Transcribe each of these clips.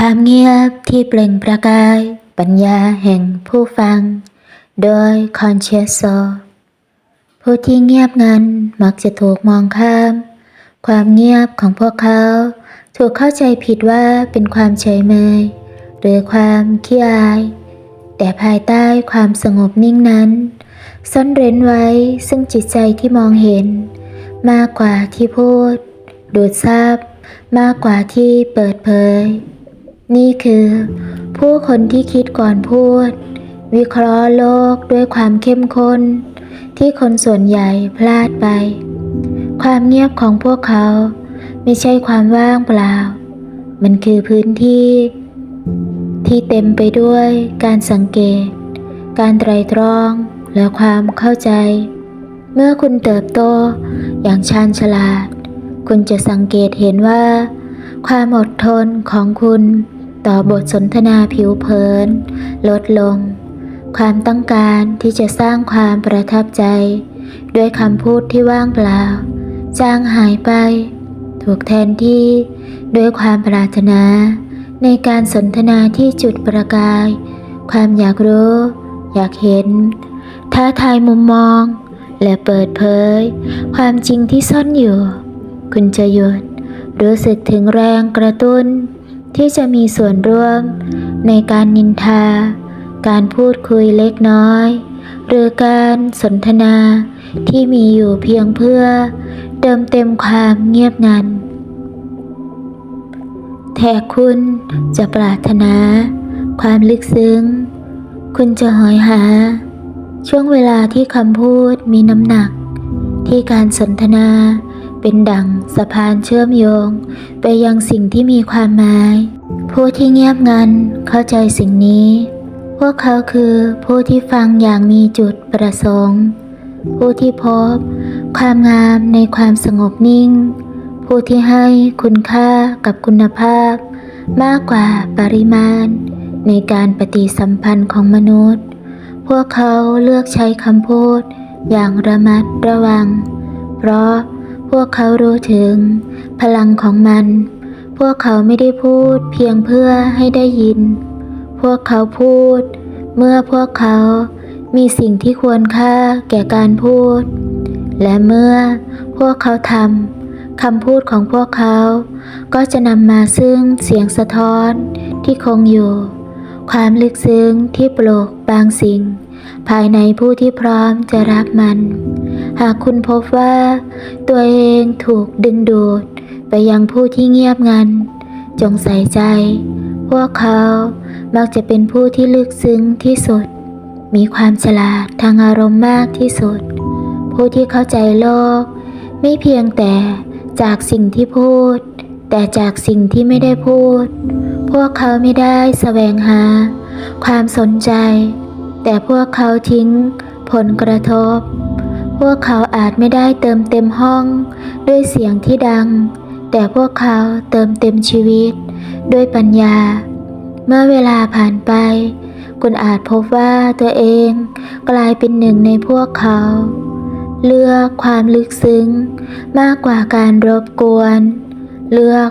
ความเงียบที่เปล่งประกาย ปัญญาแห่งผู้ฟัง โดยคอนเชสโซ ผู้ที่เงียบงันมักจะถูกมองข้าม ความเงียบของพวกเขา ถูกเข้าใจผิดว่าเป็นความเฉยเมย หรือความขี้อาย แต่ภายใต้ความสงบนิ่งนั้น ซ่อนเร้นไว้ซึ่งจิตใจที่มองเห็น มากกว่าที่พูด ดูดซับมากกว่าที่เปิดเผย นี่คือ ผู้คนที่คิดก่อนพูด วิเคราะห์โลกด้วยความเข้มข้น ที่คนส่วนใหญ่พลาดไป ความเงียบของพวกเขา ไม่ใช่ความว่างเปล่า มันคือพื้นที่ ที่เต็มไปด้วยการสังเกต การไตรตรองและความเข้าใจ เมื่อคุณเติบโตอย่างชาญฉลาด คุณจะสังเกตเห็นว่าความอดทนของคุณ ต่อบทสนทนาผิวเผิน ลดลง ความต้องการที่จะสร้างความประทับใจ ด้วยคำพูดที่ว่างเปล่า จางหายไป ถูกแทนที่ ด้วยความปรารถนา ในการสนทนาที่จุดประกาย ความอยากรู้ อยากเห็น ท้าทายมุมมอง และเปิดเผย ความจริงที่ซ่อนอยู่ คุณจะหยุดรู้สึกถึงแรงกระตุ้น ที่จะมีส่วนร่วม ในการนินทา การพูดคุยเล็กน้อย หรือการสนทนาที่มีอยู่เพียงเพื่อเติมเต็มความเงียบงันแต่คุณจะปรารถนา ความลึกซึ้ง คุณจะหอยหา ช่วงเวลาที่คำพูดมีน้ำหนัก ที่การสนทนา เป็นดั่งสะพานเชื่อมโยง ไปยังสิ่งที่มีความหมาย ผู้ที่เงียบงันเข้าใจสิ่งนี้ พวกเขาคือผู้ที่ฟังอย่างมีจุดประสงค์ ผู้ที่พบ ความงามในความสงบนิ่ง ผู้ที่ให้คุณค่ากับคุณภาพ มากกว่าปริมาณ ในการปฏิสัมพันธ์ของมนุษย์ พวกเขาเลือกใช้คำพูดอย่างระมัดระวัง เพราะ พวกเขารู้ถึง พลังของมัน พวกเขาไม่ได้พูดเพียงเพื่อให้ได้ยิน พวกเขาพูด เมื่อพวกเขามีสิ่งที่ควรค่าแก่การพูด และเมื่อพวกเขาทำคำพูดของพวกเขา ก็จะนำมาซึ่งเสียงสะท้อนที่คงอยู่ ความลึกซึ้งที่ปลุกบางสิ่ง ภายในผู้ที่พร้อมจะรับมัน หากคุณพบว่า ตัวเองถูกดึงดูดไปยังผู้ที่เงียบงัน จงใส่ใจ พวกเขามักจะเป็นผู้ที่ลึกซึ้งที่สุด มีความฉลาดทางอารมณ์มากที่สุด ผู้ที่เข้าใจโลก ไม่เพียงแต่จากสิ่งที่พูด แต่จากสิ่งที่ไม่ได้พูด พวกเขาไม่ได้แสวงหา ความสนใจ แต่พวกเขาทิ้งผลกระทบ พวกเขาอาจไม่ได้เติมเต็มห้อง ด้วยเสียงที่ดัง แต่พวกเขาเติมเต็มชีวิต ด้วยปัญญา เมื่อเวลาผ่านไป คุณอาจพบว่าตัวเองกลายเป็นหนึ่งในพวกเขา เลือกความลึกซึ้ง มากกว่าการรบกวน เลือก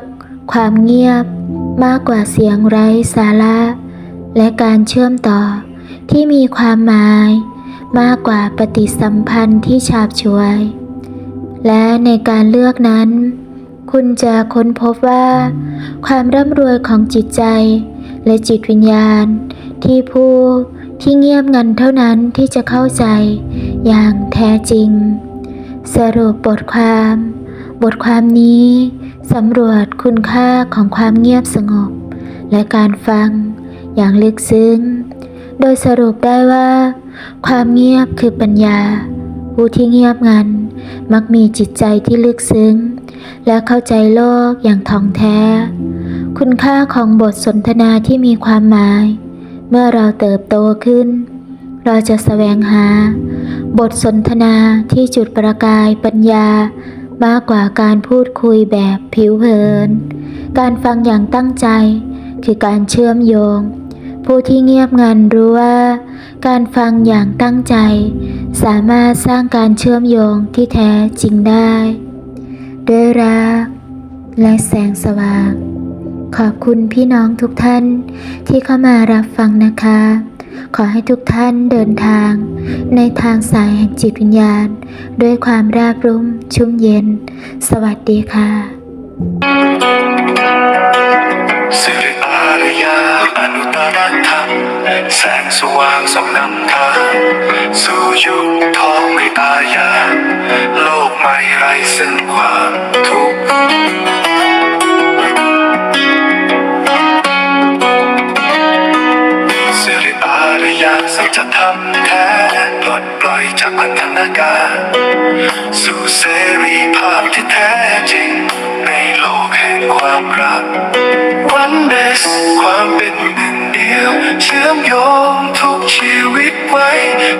ความเงียบ มากกว่าเสียงไร้สาระ และการเชื่อมต่อที่มีความหมาย มากกว่าปฏิสัมพันธ์ที่ฉาบฉวย และในการเลือกนั้น คุณจะค้นพบว่า ความร่ำรวยของจิตใจ และจิตวิญญาณ ที่ผู้ที่เงียบงันเท่านั้นที่จะเข้าใจอย่างแท้จริง สรุปบทความ บทความนี้สำรวจคุณค่าของความเงียบสงบ และการฟังอย่างลึกซึ้ง โดยสรุปได้ว่า ความเงียบคือปัญญา ผู้ที่เงียบงัน มักมีจิตใจที่ลึกซึ้ง และเข้าใจโลกอย่างท่องแท้ คุณค่าของบทสนทนาที่มีความหมาย เมื่อเราเติบโตขึ้น เราจะแสวงหา บทสนทนาที่จุดประกายปัญญามากกว่าการพูดคุยแบบผิวเผิน การฟังอย่างตั้งใจ คือการเชื่อมโยง ผู้ที่เงียบงันรู้ว่า การฟังอย่างตั้งใจ สามารถสร้างการเชื่อมโยงที่แท้จริงได้ ด้วยรัก และแสงสว่าง ขอบคุณพี่น้องทุกท่านที่เข้ามารับฟังนะคะ ขอให้ทุกท่านเดินทาง ในทางสายแห่งจิตวิญญาณ ด้วยความราบรุ่มชุ่มเย็น สวัสดีค่ะ ยาอนุตตรธรรมแสงสว่างส่องนำทางสู่ยุคทองไม่อาญาโลกไม่ไรซึ่งความทุกข์สิริอารยาสัจธรรมแท้ปลดปล่อยจากพันธนาการสู่เสรีภาพที่แท้จริงในโลกแห่งความรักวันเดสความ เป็นหนึ่งเดียว เชื่อมโยงทุกชีวิตไว้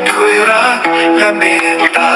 ด้วยรักและเมตตา